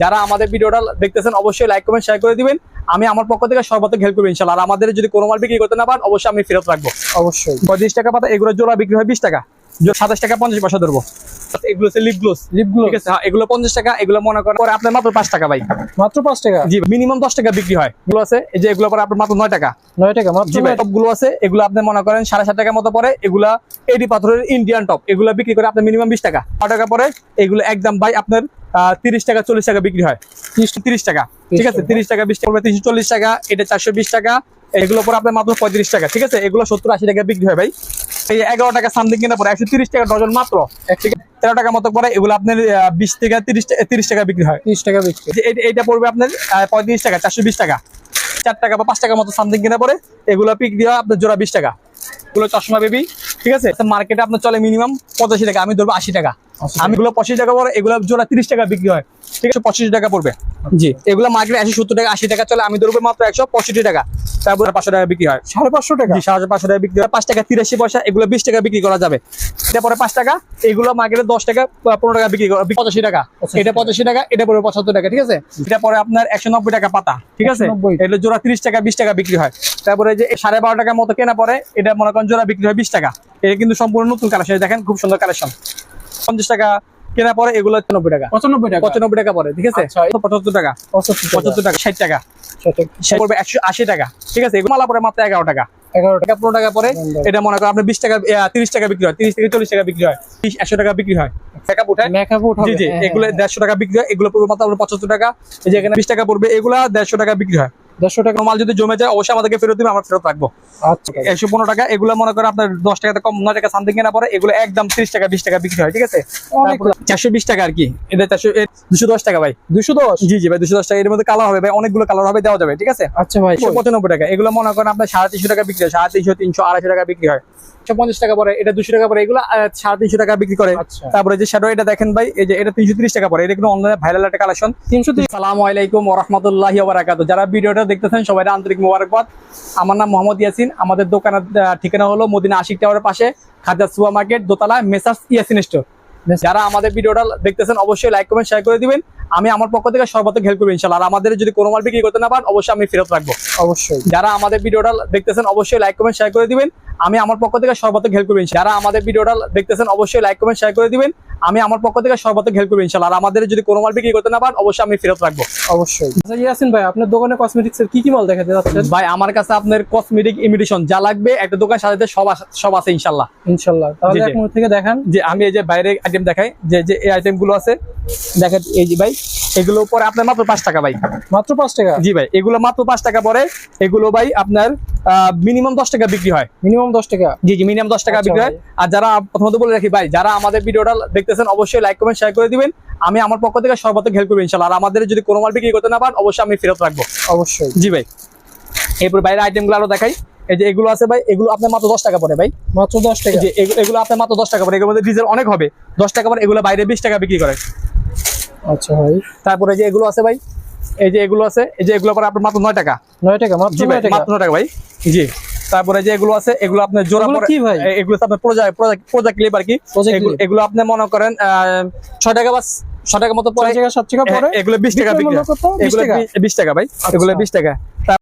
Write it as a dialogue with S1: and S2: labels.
S1: যারা আমাদের ভিডিওটা দেখতেছেন অবশ্যই লাইক কমেন্ট শেয়ার করে দিবেন। আমি আমার পক্ষ থেকে সর্বাত্মক হেল্প করব ইনশাল্লাহ। আর আমাদের যদি কোনো মাল বিক্রি করতে না পারেন অবশ্যই আমি ফেরত রাখব।
S2: অবশ্যই।
S1: পঁয়ত্রিশ টাকা পাতা এগুলো জোড়া বিক্রি হয় বিশ টাকা। সাতাশ টাকা পঞ্চাশ পয়সা ধরবো। এগুলো হচ্ছে লিপ গ্লোস
S2: লিপগুলো
S1: ঠিক আছে? হ্যাঁ, এগুলো পঞ্চাশ টাকা এগুলো মনে করেন পরে আপনার মাত্র পাঁচ টাকা ভাই।
S2: মাত্র পাঁচ টাকা?
S1: জি মিনিমাম দশ টাকা বিক্রি হয়। এগুলো আছে এই যে এগুলো পরে আপনার মাত্র নয় টাকা।
S2: নয় টাকা মাত্র
S1: জি ভাই টপগুলো আছে এগুলো আপনি মনে করেন সাড়ে সাত মতো পরে এগুলা এডি পাথরের ইন্ডিয়ান টপ এগুলো বিক্রি করে আপনার মিনিমাম বিশ টাকা। ছ টাকা পরে এগুলো একদম ভাই আপনার তিরিশ টাকা চল্লিশ টাকা বিক্রি হয়। তিরিশ টাকা ঠিক আছে?
S2: টাকা।
S1: তিরিশ টাকা বিশ টাকা তিনশো চল্লিশ টাকা এটা চারশো বিশ টাকা এগুলো পরে আপনার মাত্র পঁয়ত্রিশ টাকা ঠিক আছে? এগুলো সত্তর আশি টাকা বিক্রি হয় ভাই। এই এগারো টাকা সামথিং কিনা পরে একশো তিরিশ টাকা ডজন মাত্র। তেরো টাকা মতো পরে এগুলো আপনার বিশ থেকে তিরিশ তিরিশ টাকা বিক্রি হয়।
S2: তিরিশ টাকা বিক্রি।
S1: এটা পড়বে আপনার পঁয়ত্রিশ টাকা চারশো বিশ টাকা। চার টাকা বা পাঁচ টাকা মতো সামথিং কিনা পরে এগুলো পিক দেওয়া আপনার জোড়া বিশ টাকা। এগুলো চশমা বেবি ঠিক আছে? মার্কেটে আপনার চলে মিনিমাম পঁচাশি টাকা আমি ধরবো আশি টাকা। আমি এগুলো পঁচিশ টাকা পরে এগুলো জোড়া তিরিশ টাকা বিক্রি হয়। ঠিক আছে পঁচিশ টাকা পড়বে। জি। এগুলো মার্কেটে একশো সত্তর টাকা আশি টাকা চলে আমি ধরবো মাত্র একশো পঁয়ষট্টি টাকা। তারপরে পাঁচশো টাকা বিক্রি হয়।
S2: সাড়ে পাঁচশো টাকা?
S1: সাড়ে পাঁচশো টাকা বিক্রি হয়। পাঁচ টাকা তিরাশি পয়সা এগুলো বিশ টাকা বিক্রি করা যাবে। এটা পরে পাঁচ টাকা এগুলো মার্কেটে দশ টাকা পনেরো টাকা বিক্রি করা পঁচাশি টাকা। এটা পঁচাশি টাকা এটা পরে পঁচাত্তর টাকা ঠিক আছে? এটা পরে আপনার একশো নব্বই টাকা পাতা ঠিক আছে?
S2: 190
S1: জোড়া তিরিশ টাকা বিশ টাকা বিক্রি হয়। তারপরে যে সাড়ে বারো টাকার মতো কেনা পরে এটা মনে করেন জোড়া বিক্রি হয় বিশ টাকা। এটা কিন্তু সম্পূর্ণ নতুন কালেকশন দেখেন খুব সুন্দর কালেকশন। পঞ্চাশ টাকা কেনা পরে এগুলো নব্বই টাকা।
S2: পঁচানব্বই টাকা।
S1: পঁচানব্বই টাকা পরে ঠিক আছে?
S2: আচ্ছা,
S1: পঁচাত্তর টাকা।
S2: পঁচাত্তর টাকা
S1: ষাট টাকা। পড়বে একশো আশি টাকা। ঠিক আছে? মালা পরে মাত্র এগারো টাকা।
S2: এগারো টাকা।
S1: টাকা পনেরো টাকা পরে এটা মনে করেন আপনার বিশ টাকা তিরিশ টাকা বিক্রি হয়। তিরিশ থেকে চল্লিশ টাকা বিক্রি হয়। বিশ একশো টাকা বিক্রি হয়। জি জি।
S2: হ্যাঁ,
S1: এগুলো দেড়শো টাকা বিক্রি হয়। এগুলো পড়বে মাত্র পঁচাত্তর টাকা। এই যে এখানে বিশ টাকা পড়বে এগুলা দেড়শো টাকা বিক্রি হয়।
S2: দেড়শো টাকা
S1: মাল যদি জমে যায় অবশ্যই আমাদেরকে ফেরত দিবে আমরা ফেরত রাখব।
S2: আচ্ছা
S1: একশো পনেরো টাকা এগুলো মনে করেন আপনার দশ টাকা কম নয় টাকা সামথিং কেনা পরে এগুলো একদম তিরিশ টাকা বিশ টাকা বিক্রি হয় ঠিক আছে? চারশো বিশ টাকা আর কি। এটা চারশো দুশো দশ টাকা ভাই।
S2: দুশো দশ?
S1: জি জি ভাই দুশো দশ টাকা। এর মধ্যে কালার হবে ভাই অনেকগুলো কালার হবে দেওয়া যাবে ঠিক আছে?
S2: আচ্ছা ভাই
S1: পঁচানব্বই টাকা। এগুলো মনে করেন আপনার সাড়ে তিনশো টাকা বিক্রি হয় সাড়ে তিনশো তিনশো আড়াইশো টাকা বিক্রি হয়। পঞ্চাশ টাকা পরে এটা দুশো টাকা পরে এগুলো সাড়ে তিনশো টাকা বিক্রি করে।
S2: আচ্ছা।
S1: তারপরে যে শ্যাডো এটা দেখেন ভাই এই যে এটা তিনশো তিরিশ টাকা পরে এটা কিন্তু অনলাইনে ভাইরাল একটা কালেকশন
S2: তিনশো তিরিশ।
S1: সালামু আলাইকুম ওরহমতুল্লাহি ওবারাকাতু যারা ভিডিওটা দেখতেছেন সবাই আন্তরিক মোবারকবাদ। আমার নাম মোহাম্মদ ইয়াসিন আমাদের দোকানের ঠিকানা হলো মদিনা আশিক টাওয়ারের পাশে খাজা সুয়া মার্কেট দোতলা মেসার্স ইয়াসিন স্টোর। যারা আমাদের ভিডিওটা দেখতেছেন অবশ্যই লাইক কমেন্ট শেয়ার করে দিবেন। আমি আমার পক্ষ থেকে সর্বাত্মক হেল্প করব ইনশাল্লাহ। আর আমাদের যদি কোনো মাল বিক্রি করতে না পারেন অবশ্যই আমি ফেরত রাখব।
S2: অবশ্যই।
S1: যারা আমাদের ভিডিওটা দেখতেছেন অবশ্যই লাইক কমেন্ট শেয়ার করে দিবেন। আমি আমার পক্ষ থেকে সর্বাধিক হেল্প করব ইনশাল্লাহ। যারা আমাদের ভিডিওটা দেখতেছেন অবশ্যই লাইক কমেন্ট শেয়ার করে দিবেন। আমি আমার পক্ষ থেকে সর্বাধিক হেল্প করব ইনশাল্লাহ আর আমাদের যদি কোনো মাল বিক্রি করতে না পারেন অবশ্যই আমি ফেরত রাখব।
S2: অবশ্যই। আচ্ছা ইয়াসিন ভাই আপনার দোকানে কসমেটিক্স এর কি কি মাল দেখাতে যাচ্ছেন?
S1: ভাই আমার কাছে আপনার কসমেটিক ইমিটেশন যা লাগবে একটা দোকান সাজাতে সব সব আছে ইনশাল্লাহ
S2: ইনশাল্লাহ তাহলে। এক থেকে দেখান।
S1: যে আমি এই যে বাইরে আইটেম দেখাই যে যে এই আইটেমগুলো আছে দেখেন এই যে ভাই এগুলো পরে আপনার মাত্র পাঁচ টাকা ভাই।
S2: মাত্র পাঁচ টাকা?
S1: জি ভাই এগুলো মাত্র পাঁচ টাকা পরে এগুলো ভাই আপনার মিনিমাম দশ টাকা বিক্রি হয়।
S2: মিনিমাম দশ টাকা।
S1: জি জি মিনিমাম দশ টাকা
S2: আচ্ছা
S1: বিক্রি হয়। আর যারা প্রথমত বলে রাখি ভাই যারা আমাদের ভিডিওটা দেখতেছেন অবশ্যই লাইক কমেন্ট শেয়ার করে দিবেন। আমি আমার পক্ষ থেকে সর্বাধিক হেল্প করব ইনশাল্লাহ। আর আমাদের যদি কোনো মাল বিক্রি করতে না পারেন অবশ্যই আমি ফেরত রাখব।
S2: অবশ্যই।
S1: জি ভাই। এরপর বাইরের আইটেমগুলো আরও দেখাই। এই যে এগুলো আছে ভাই এগুলো আপনার মাত্র দশ টাকা পরে ভাই।
S2: মাত্র দশ টাকা।
S1: যে এগুলো আপনার মাত্র দশ টাকা পরে এগুলোর মধ্যে ডিজেল অনেক হবে। দশ টাকা পরে এগুলো বাইরে বিশ টাকা বিক্রি করে।
S2: আচ্ছা ভাই।
S1: তারপরে যে এগুলো আছে ভাই এই যে এগুলো আছে এই যে এগুলো পরে আপনার মাত্র নয় টাকা
S2: নয় টাকা মাত্র নয় টাকা
S1: ভাই জি তারপরে যে এগুলো আছে এগুলো আপনার জোড়া
S2: কি ভাই?
S1: এগুলো আপনার প্রজা- প্রজা- ক্লিপ আর কি এগুলো- আপনি মনে করেন আহ, ছয় টাকা বা ছয় টাকা মতো পরে
S2: সাত টাকা পরে
S1: এগুলো বিশ টাকা বিক্রি
S2: মূল্য
S1: হয়।
S2: কত? 20
S1: এগুলো
S2: টাকা?
S1: বিশ টাকা ভাই এগুলো বিশ টাকা